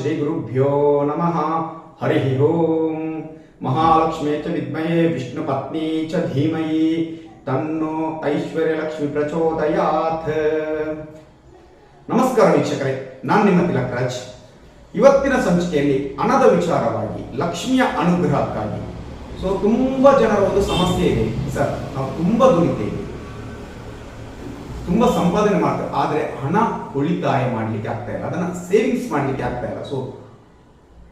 ಶ್ರೀ ಗುರುಭ್ಯೋ ನಮಃ. ಹರಿ ಓಂ. ಮಹಾಲಕ್ಷ್ಮೇ ಚ ವಿದ್ಮಯೇ ವಿಷ್ಣು ಪತ್ನಿ ಚ ಧೀಮಯಿ ತನ್ನೋ ಐಶ್ವರ್ಯಲಕ್ಷ್ಮಿ ಪ್ರಚೋದಯಾತ್. ನಮಸ್ಕಾರ ವೀಕ್ಷಕರೇ, ನಾನು ನಿಮ್ಮ ತಿಲಕರಾಜ್ ಇವತ್ತಿನ ಸಂಚಿಕೆಯಲ್ಲಿ ಹಣದ ವಿಚಾರವಾಗಿ, ಲಕ್ಷ್ಮಿಯ ಅನುಗ್ರಹಕ್ಕಾಗಿ. ಸೊ ತುಂಬಾ ಜನರ ಒಂದು ಸಮಸ್ಯೆ ಇದೆ ಸರ್. ನಾವು ತುಂಬಾ ದುಡಿತೇವೆ. ತುಂಬಾ ಸಂಪಾದನೆ ಮಾಡ್ತಾರೆ. ಆದ್ರೆ ಹಣ ಉಳಿತಾಯ ಮಾಡ್ಲಿಕ್ಕೆ ಆಗ್ತಾ ಇಲ್ಲ. ಅದನ್ನ ಸೇವಿಂಗ್ಸ್ ಮಾಡ್ಲಿಕ್ಕೆ ಆಗ್ತಾ ಇಲ್ಲ. ಸೊ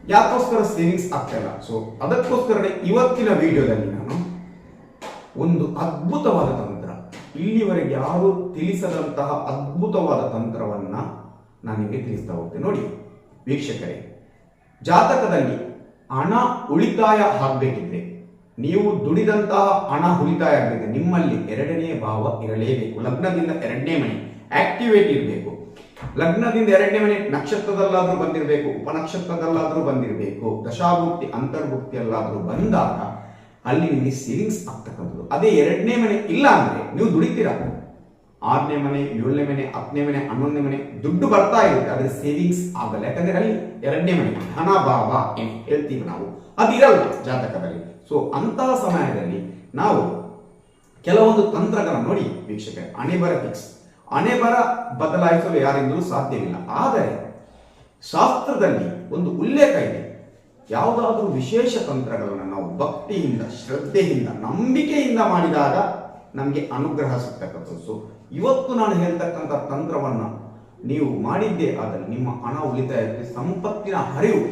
ಯಾಕೋಸ್ಕರ ಸೇವಿಂಗ್ಸ್ ಆಗ್ತಾ ಇಲ್ಲ? ಸೊ ಅದಕ್ಕೋಸ್ಕರನೇ ಇವತ್ತಿನ ವಿಡಿಯೋದಲ್ಲಿ ನಾನು ಒಂದು ಅದ್ಭುತವಾದ ತಂತ್ರ, ಇಲ್ಲಿವರೆಗೆ ಯಾರು ತಿಳಿಸದಂತಹ ಅದ್ಭುತವಾದ ತಂತ್ರವನ್ನ ನಾನು ನಿಮಗೆ ತಿಳಿಸ್ತಾ ಹೋಗ್ತೇನೆ. ನೋಡಿ, ವೀಕ್ಷಕರೇ, ಜಾತಕದಲ್ಲಿ ಹಣ ಉಳಿತಾಯ ಆಗಬೇಕಿದ್ರೆ ನೀವು ದುಡಿದಂತಹ ಹಣ ಉಳಿತಾಯ ಆಗಬೇಕು. ನಿಮ್ಮಲ್ಲಿ ಎರಡನೇ ಭಾವ ಇರಲೇಬೇಕು. ಲಗ್ನದಿಂದ ಎರಡನೇ ಮನೆ ಆಕ್ಟಿವೇಟ್ ಇರಬೇಕು. ಲಗ್ನದಿಂದ ಎರಡನೇ ಮನೆ ನಕ್ಷತ್ರದಲ್ಲಾದ್ರೂ ಬಂದಿರಬೇಕು, ಉಪನಕ್ಷತ್ರದಲ್ಲಾದ್ರೂ ಬಂದಿರಬೇಕು, ದಶಾಭುಕ್ತಿ, ಅಂತರ್ಭುಕ್ತಿಯಲ್ಲಾದ್ರೂ ಬಂದಾಗ ಅಲ್ಲಿ ನಿಮಗೆ ಸೇವಿಂಗ್ಸ್ ಆಗ್ತಕ್ಕಂಥದ್ದು. ಅದೇ ಎರಡನೇ ಮನೆ ಇಲ್ಲ ಅಂದ್ರೆ ನೀವು ದುಡಿತೀರಾ? ಆರನೇ ಮನೆ, ಏಳನೇ ಮನೆ, ಹತ್ತನೇ ಮನೆ, ಹನ್ನೊಂದನೇ ಮನೆ ದುಡ್ಡು ಬರ್ತಾ ಇರುತ್ತೆ, ಆದರೆ ಸೇವಿಂಗ್ಸ್ ಆಗಲ್ಲ. ಯಾಕಂದ್ರೆ ಅಲ್ಲಿ ಎರಡನೇ ಮನೆ ಹಣ, ಭಾವ ಏನು ಹೇಳ್ತೀವಿ ನಾವು. ಅದಿರಲ್ಲ ಜಾತಕದಲ್ಲಿ. ಸೊ ಅಂತಹ ಸಮಯದಲ್ಲಿ ನಾವು ಕೆಲವೊಂದು ತಂತ್ರಗಳನ್ನು ನೋಡಿ ವೀಕ್ಷಕರೇ. ಅಣೆಬರ ಫಿಕ್ಸ್ ಅಣೆಬರ ಬದಲಾಯಿಸಲು ಯಾರಿಂದಲೂ ಸಾಧ್ಯವಿಲ್ಲ. ಆದರೆ ಶಾಸ್ತ್ರದಲ್ಲಿ ಒಂದು ಉಲ್ಲೇಖ ಇದೆ. ಯಾವುದಾದ್ರೂ ವಿಶೇಷ ತಂತ್ರಗಳನ್ನು ನಾವು ಭಕ್ತಿಯಿಂದ, ಶ್ರದ್ಧೆಯಿಂದ, ನಂಬಿಕೆಯಿಂದ ಮಾಡಿದಾಗ ನಮಗೆ ಅನುಗ್ರಹ ಸಿಗ್ತಕ್ಕಂಥದ್ದು. ಸೊ ಇವತ್ತು ನಾನು ಹೇಳ್ತಕ್ಕಂಥ ತಂತ್ರವನ್ನು ನೀವು ಮಾಡಿದ್ದೇ ಆದರೆ ನಿಮ್ಮ ಹಣ ಉಳಿತಾಯಕ್ಕೆ ಸಂಪತ್ತಿನ ಹರಿವು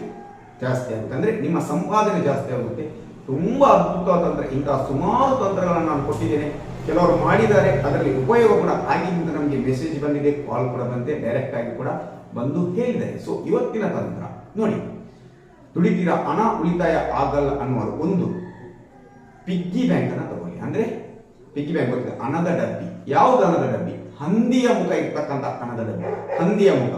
ಜಾಸ್ತಿ ಆಗುತ್ತೆ. ಅಂದರೆ ನಿಮ್ಮ ಸಂಪಾದನೆ ಜಾಸ್ತಿ ಆಗುತ್ತೆ. ತುಂಬ ಅದ್ಭುತವಾದ ತಂತ್ರ ಇಂತಹ ಸುಮಾರು ತಂತ್ರಗಳನ್ನು ನಾನು ಕೊಟ್ಟಿದ್ದೇನೆ. ಕೆಲವರು ಮಾಡಿದ್ದಾರೆ, ಅದರಲ್ಲಿ ಉಪಯೋಗ ಕೂಡ ಆಗಿದ್ದರಿಂದ ನಮಗೆ ಮೆಸೇಜ್ ಬಂದಿದೆ ಕಾಲ್ ಕೂಡ ಬಂದಿದೆ ಡೈರೆಕ್ಟ್ ಆಗಿ ಕೂಡ ಬಂದು ಹೇಳಿದ್ದಾರೆ. ಸೊ ಇವತ್ತಿನ ತಂತ್ರ, ನೋಡಿ, ದುಡಿತೀರಾ ಹಣ ಉಳಿತಾಯ ಆಗಲ್ಲ ಅನ್ನುವ ಒಂದು ಪಿಗ್ಗಿ ಬ್ಯಾಂಕನ್ನು ತಗೊಳ್ಳಿ. ಅಂದ್ರೆ ಪಿಗ್ಗಿ ಬ್ಯಾಂಕ್ ಗೊತ್ತಿದೆ ಹಣದ ಡಬ್ಬಿ. ಯಾವುದು ಹಣದ ಡಬ್ಬಿ? ಹಂದಿಯ ಮುಖ ಇರ್ತಕ್ಕಂಥ ಹಣದ ಡಬ್ಬಿ. ಹಂದಿಯ ಮುಖ.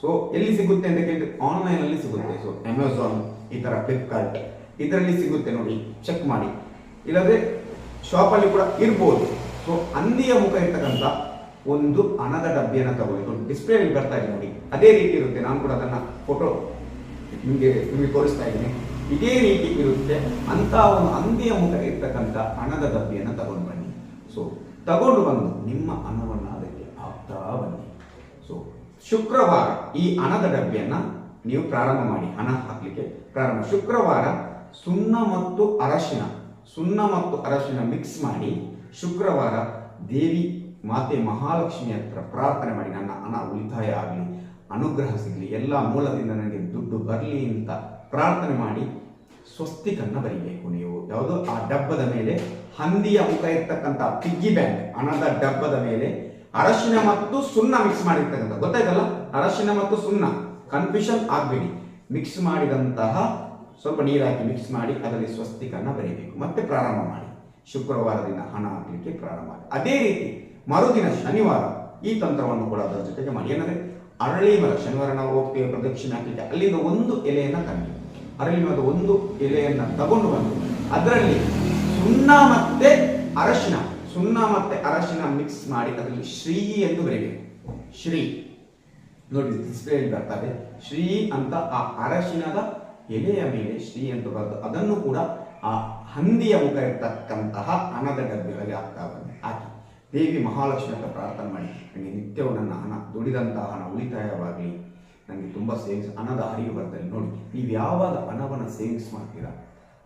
ಸೊ ಎಲ್ಲಿ ಸಿಗುತ್ತೆ ಅಂತ ಕೇಳಿದ್ರೆ ಆನ್ಲೈನ್ ಅಲ್ಲಿ ಸಿಗುತ್ತೆ. ಸೊ ಅಮೆಝಾನ್ ಈ ತರ ಫ್ಲಿಪ್ಕಾರ್ಟ್ ಇದರಲ್ಲಿ ಸಿಗುತ್ತೆ ನೋಡಿ. ಚೆಕ್ ಮಾಡಿ. ಇಲ್ಲದ್ರೆ ಶಾಪ್ ಅಲ್ಲಿ ಕೂಡ ಇರ್ಬೋದು. ಸೊ ಹಂದಿಯ ಮುಖ ಇರ್ತಕ್ಕಂಥ ಒಂದು ಹಣದ ಡಬ್ಬಿಯನ್ನು ತಗೊಳ್ಳಿ. ಡಿಸ್ಪ್ಲೇ ಅಲ್ಲಿ ಬರ್ತಾ ಇದೆ ನೋಡಿ. ಅದೇ ರೀತಿ ಇರುತ್ತೆ. ನಾನು ಕೂಡ ಅದನ್ನ ಫೋಟೋ ನಿಮಗೆ ನಿಮಗೆ ತೋರಿಸ್ತಾ ಇದ್ದೀನಿ. ಇದೇ ರೀತಿ ಇರುತ್ತೆ. ಅಂತ ಒಂದು ಅಂಗಿಯ ಮುಖ ಇರ್ತಕ್ಕಂಥ ಹಣದ ಡಬ್ಬಿಯನ್ನು ತಗೊಂಡು ಬನ್ನಿ ಸೊ ತಗೊಂಡು ಬಂದು ನಿಮ್ಮ ಹಣವನ್ನು ಅದಕ್ಕೆ ಹಾಕ್ತಾ ಬನ್ನಿ. ಸೊ ಶುಕ್ರವಾರ ಈ ಹಣದ ಡಬ್ಬಿಯನ್ನು ನೀವು ಪ್ರಾರಂಭ ಮಾಡಿ. ಹಣ ಹಾಕಲಿಕ್ಕೆ ಪ್ರಾರಂಭ. ಶುಕ್ರವಾರ ಸುಣ್ಣ ಮತ್ತು ಅರಶಿನ, ಸುಣ್ಣ ಮತ್ತು ಅರಶಿನ ಮಿಕ್ಸ್ ಮಾಡಿ ಶುಕ್ರವಾರ ದೇವಿ ಮಾತೆ ಮಹಾಲಕ್ಷ್ಮಿ ಹತ್ರ ಪ್ರಾರ್ಥನೆ ಮಾಡಿ, ನನ್ನ ಹಣ ಉಳಿತಾಯ ಆಗಲಿ, ಅನುಗ್ರಹ ಸಿಗಲಿ, ಎಲ್ಲ ಮೂಲದಿಂದ ನನಗೆ ದುಡ್ಡು ಬರಲಿ ಅಂತ ಪ್ರಾರ್ಥನೆ ಮಾಡಿ ಸ್ವಸ್ತಿಕನ್ನು ಬರೀಬೇಕು ನೀವು. ಯಾವುದು? ಆ ಡಬ್ಬದ ಮೇಲೆ ಹಂದಿಯ ಮುಖ ಇರ್ತಕ್ಕಂಥ ಪಿಗ್ಗಿ ಬ್ಯಾಂಕ್, ಹಣದ ಡಬ್ಬದ ಮೇಲೆ ಅರಶಿನ ಮತ್ತು ಸುಣ್ಣ ಮಿಕ್ಸ್ ಮಾಡಿರ್ತಕ್ಕಂಥ, ಗೊತ್ತಾಯ್ತಲ್ಲ? ಅರಶಿನ ಮತ್ತು ಸುಣ್ಣ. ಕನ್ಫ್ಯೂಷನ್ ಆಗಬೇಡಿ. ಮಿಕ್ಸ್ ಮಾಡಿದಂತಹ ಸ್ವಲ್ಪ ನೀರಾಗಿ ಮಿಕ್ಸ್ ಮಾಡಿ ಅದರಲ್ಲಿ ಸ್ವಸ್ತಿಕನ್ನ ಬರೀಬೇಕು. ಮತ್ತೆ ಪ್ರಾರಂಭ ಮಾಡಿ. ಶುಕ್ರವಾರದಿಂದ ಹಣ ಹಾಕಲಿಕ್ಕೆ ಪ್ರಾರಂಭ ಮಾಡಿ. ಅದೇ ರೀತಿ ಮರುದಿನ ಶನಿವಾರ ಈ ತಂತ್ರವನ್ನು ಕೂಡ ಅದರ ಜೊತೆಗೆ ಮಾಡಿ. ಏನಂದ್ರೆ, ಅರಳಿ ಮರ, ಶನಿವಾರ ನಾವು ಹೋಗ್ತೇವೆ, ಪ್ರದಕ್ಷಿಣೆ ಹಾಕಲಿಕ್ಕೆ. ಅಲ್ಲಿಂದ ಒಂದು ಎಲೆಯನ್ನು ತನ್ನಿ ಅರಳಿ ಮರದ ಒಂದು ಎಲೆಯನ್ನ ತಗೊಂಡು ಬಂದು ಅದರಲ್ಲಿ ಸುಣ್ಣ ಮತ್ತೆ ಅರಶಿನ, ಸುಣ್ಣ ಮತ್ತೆ ಅರಶಿನ ಮಿಕ್ಸ್ ಮಾಡಿ ಅದರಲ್ಲಿ ಶ್ರೀ ಎಂದು ಬರೀಬೇಕು. ಶ್ರೀ. ನೋಡಿ ಡಿಸ್ಪ್ಲೇ ಬರ್ತದೆ ಶ್ರೀ ಅಂತ ಆ ಅರಶಿನದ ಎಲೆಯ ಮೇಲೆ ಶ್ರೀ ಅಂತ ಬರೆದು ಅದನ್ನು ಕೂಡ ಆ ಹಂದಿಯ ಮುಖ ಇರ್ತಕ್ಕಂತಹ ಹಣದ ಡಬ್ಬಿಗಳಿಗೆ ಹಾಕ್ತಾ ಬಂದೆ. ಹಾಕಿ ದೇವಿ ಮಹಾಲಕ್ಷ್ಮಿ ಅಂತ ಪ್ರಾರ್ಥನೆ ಮಾಡಿ. ನನಗೆ ನಿತ್ಯವೂ ನನ್ನ ಹಣ ದುಡಿದಂತಹ ಹಣ ಉಳಿತಾಯವಾಗಲಿ. ನನಗೆ ತುಂಬ ಸೇವಿಂಗ್ಸ್ ಹಣದ ಹರಿವು ಬರ್ತದೆ ನೋಡಿ. ನೀವು ಯಾವಾಗ ಹಣವನ್ನು ಸೇವಿಂಗ್ಸ್ ಮಾಡ್ತೀರಾ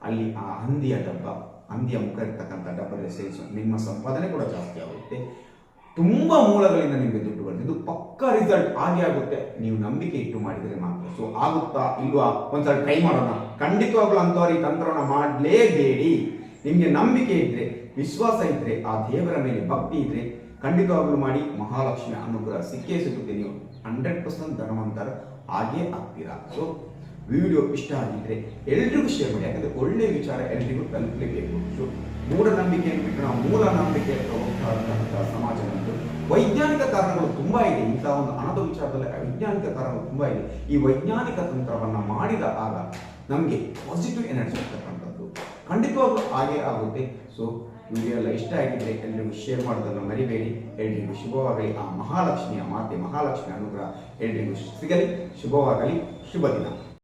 ಅಲ್ಲಿ ಆ ಹಂದಿಯ ಡಬ್ಬ, ಹಂದಿಯ ಮುಖ ಇರ್ತಕ್ಕಂಥ ಡಬ್ಬದಲ್ಲಿ ಸೇವಿಂಗ್ಸ್ ನಿಮ್ಮ ಸಂಪಾದನೆ ಕೂಡ ಜಾಸ್ತಿ ಆಗುತ್ತೆ. ತುಂಬ ಮೂಲಗಳಿಂದ ನಿಮಗೆ ದುಡ್ಡು ಬರುತ್ತೆ. ಇದು ಪಕ್ಕ ರಿಸಲ್ಟ್ ಆಗಿ ಆಗುತ್ತೆ. ನೀವು ನಂಬಿಕೆ ಇಟ್ಟು ಮಾಡಿದರೆ ಮಾತ್ರ. ಸೊ ಆಗುತ್ತಾ ಇಲ್ವಾ? ಒಂದ್ಸಲ ಟ್ರೈ ಮಾಡೋಣ. ಖಂಡಿತವಾಗ್ಲೂ ಅಂಥವ್ರು ಈ ತಂತ್ರವನ್ನು ಮಾಡಲೇಬೇಡಿ. ನಿಮಗೆ ನಂಬಿಕೆ ಇದ್ರೆ, ವಿಶ್ವಾಸ ಇದ್ರೆ, ಆ ದೇವರ ಮೇಲೆ ಭಕ್ತಿ ಇದ್ರೆ, ಖಂಡಿತವಾಗ್ಲೂ ಮಾಡಿ ಮಹಾಲಕ್ಷ್ಮಿ ಅನುಗ್ರಹ ಸಿಕ್ಕೇ ಸಿಗುತ್ತೆ ನೀವು. ಹಂಡ್ರೆಡ್ ಪರ್ಸೆಂಟ್ ಧನವಂತರ ಹಾಗೇ ಆಗ್ತೀರಾ? ಸೊ ವಿಡಿಯೋ ಇಷ್ಟ ಆಗಿದ್ರೆ ಎಲ್ರಿಗೂ ಶೇರ್ ಮಾಡಿ, ಯಾಕಂದ್ರೆ ಒಳ್ಳೆ ವಿಚಾರ ಎಲ್ರಿಗೂ ತಲುಪಲೇಬೇಕು. ಸೊ ಮೂಢನಂಬಿಕೆಯನ್ನು ಬಿಟ್ಟು ನಾವು ಮೂಲ ನಂಬಿಕೆ ಹೋಗ್ತಾ ವೈಜ್ಞಾನಿಕ ಕಾರಣಗಳು ತುಂಬಾ ಇದೆ. ಇಂತಹ ಒಂದು ಹಣದ ವಿಚಾರದಲ್ಲಿ ವೈಜ್ಞಾನಿಕ ಕಾರಣಗಳು ತುಂಬಾ ಇದೆ. ಈ ವೈಜ್ಞಾನಿಕ ತಂತ್ರವನ್ನ ಮಾಡಿದ ಆಗ ನಮಗೆ ಪಾಸಿಟಿವ್ ಎನರ್ಜಿ ಇರ್ತಕ್ಕಂಥದ್ದು ಖಂಡಿತವಾಗ್ಲೂ ಹಾಗೆ ಆಗುತ್ತೆ. ಸೊ ವಿಡಿಯೋ ಎಲ್ಲ ಇಷ್ಟ ಆಗಿದ್ರೆ ಎಲ್ರಿಗೂ ಶೇರ್ ಮಾಡೋದನ್ನು ಮರಿಬೇಡಿ. ಎಲ್ರಿಗೂ ಶುಭವಾಗಲಿ. ಆ ಮಹಾಲಕ್ಷ್ಮಿಯ ಮಾತೆ ಮಹಾಲಕ್ಷ್ಮಿ ಅನುಗ್ರಹ ಎಲ್ರಿಗೂ ಸಿಗಲಿ. ಶುಭವಾಗಲಿ. ಶುಭ ದಿನ